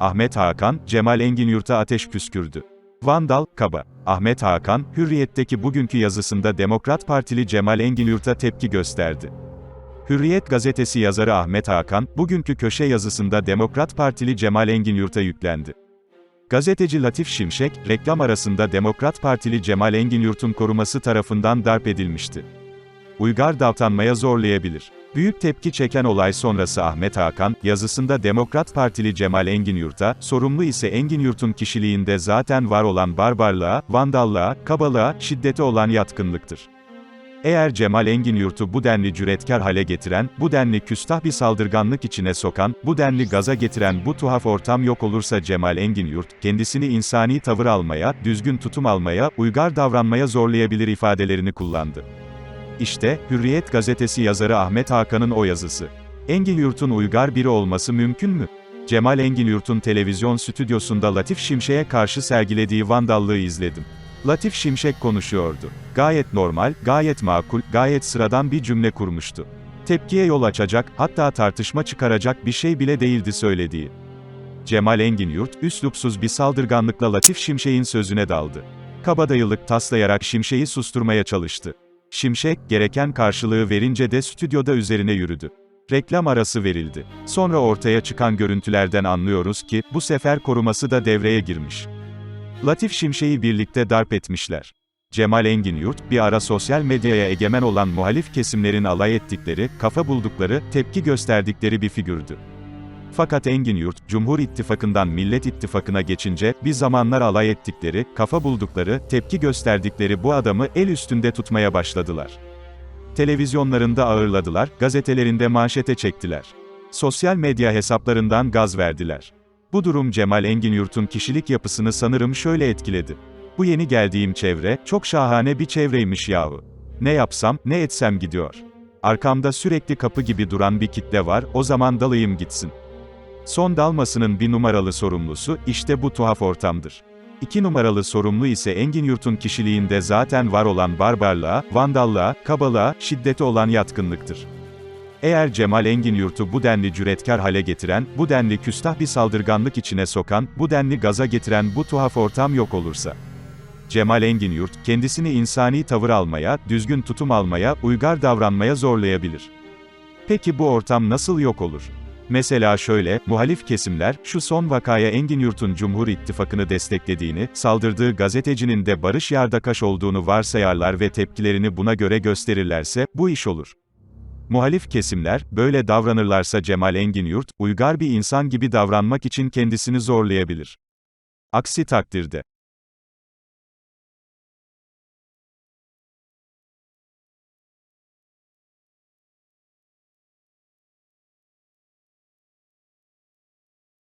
Ahmet Hakan, Cemal Enginyurt'a ateş püskürdü. Vandal, kaba. Ahmet Hakan, Hürriyet'teki bugünkü yazısında Demokrat Partili Cemal Enginyurt'a tepki gösterdi. Hürriyet gazetesi yazarı Ahmet Hakan, bugünkü köşe yazısında Demokrat Partili Cemal Enginyurt'a yüklendi. Gazeteci Latif Şimşek, reklam arasında Demokrat Partili Cemal Enginyurt'un koruması tarafından darp edilmişti. Uygar davranmaya zorlayabilir. Büyük tepki çeken olay sonrası Ahmet Hakan, yazısında Demokrat Partili Cemal Enginyurt'a, sorumlu ise Enginyurt'un kişiliğinde zaten var olan barbarlığa, vandallığa, kabalığa, şiddete olan yatkınlıktır. Eğer Cemal Enginyurt'u bu denli cüretkar hale getiren, bu denli küstah bir saldırganlık içine sokan, bu denli gaza getiren bu tuhaf ortam yok olursa Cemal Enginyurt, kendisini insani tavır almaya, düzgün tutum almaya, uygar davranmaya zorlayabilir ifadelerini kullandı. İşte, Hürriyet gazetesi yazarı Ahmet Hakan'ın o yazısı. Enginyurt'un uygar biri olması mümkün mü? Cemal Enginyurt'un televizyon stüdyosunda Latif Şimşek'e karşı sergilediği vandallığı izledim. Latif Şimşek konuşuyordu. Gayet normal, gayet makul, gayet sıradan bir cümle kurmuştu. Tepkiye yol açacak, hatta tartışma çıkaracak bir şey bile değildi söylediği. Cemal Enginyurt, üslupsuz bir saldırganlıkla Latif Şimşek'in sözüne daldı. Kabadayılık taslayarak Şimşek'i susturmaya çalıştı. Şimşek, gereken karşılığı verince de stüdyoda üzerine yürüdü. Reklam arası verildi. Sonra ortaya çıkan görüntülerden anlıyoruz ki, bu sefer koruması da devreye girmiş. Latif Şimşek'i birlikte darp etmişler. Cemal Enginyurt, bir ara sosyal medyaya egemen olan muhalif kesimlerin alay ettikleri, kafa buldukları, tepki gösterdikleri bir figürdü. Fakat Enginyurt, Cumhur İttifakı'ndan Millet İttifakı'na geçince, bir zamanlar alay ettikleri, kafa buldukları, tepki gösterdikleri bu adamı el üstünde tutmaya başladılar. Televizyonlarında ağırladılar, gazetelerinde manşete çektiler. Sosyal medya hesaplarından gaz verdiler. Bu durum Cemal Enginyurt'un kişilik yapısını sanırım şöyle etkiledi. Bu yeni geldiğim çevre, çok şahane bir çevreymiş yahu. Ne yapsam, ne etsem gidiyor. Arkamda sürekli kapı gibi duran bir kitle var, o zaman dalayım gitsin. Son dalmasının bir numaralı sorumlusu, işte bu tuhaf ortamdır. İki numaralı sorumlu ise Engin Yurt'un kişiliğinde zaten var olan barbarlığa, vandallığa, kabalığa, şiddete olan yatkınlıktır. Eğer Cemal Engin Yurt'u bu denli cüretkar hale getiren, bu denli küstah bir saldırganlık içine sokan, bu denli gaza getiren bu tuhaf ortam yok olursa, Cemal Engin Yurt, kendisini insani tavır almaya, düzgün tutum almaya, uygar davranmaya zorlayabilir. Peki bu ortam nasıl yok olur? Mesela şöyle, muhalif kesimler, şu son vakaya Engin Yurt'un Cumhur İttifakı'nı desteklediğini, saldırdığı gazetecinin de Barış Yardakaş olduğunu varsayarlar ve tepkilerini buna göre gösterirlerse, bu iş olur. Muhalif kesimler, böyle davranırlarsa Cemal Engin Yurt, uygar bir insan gibi davranmak için kendisini zorlayabilir. Aksi takdirde,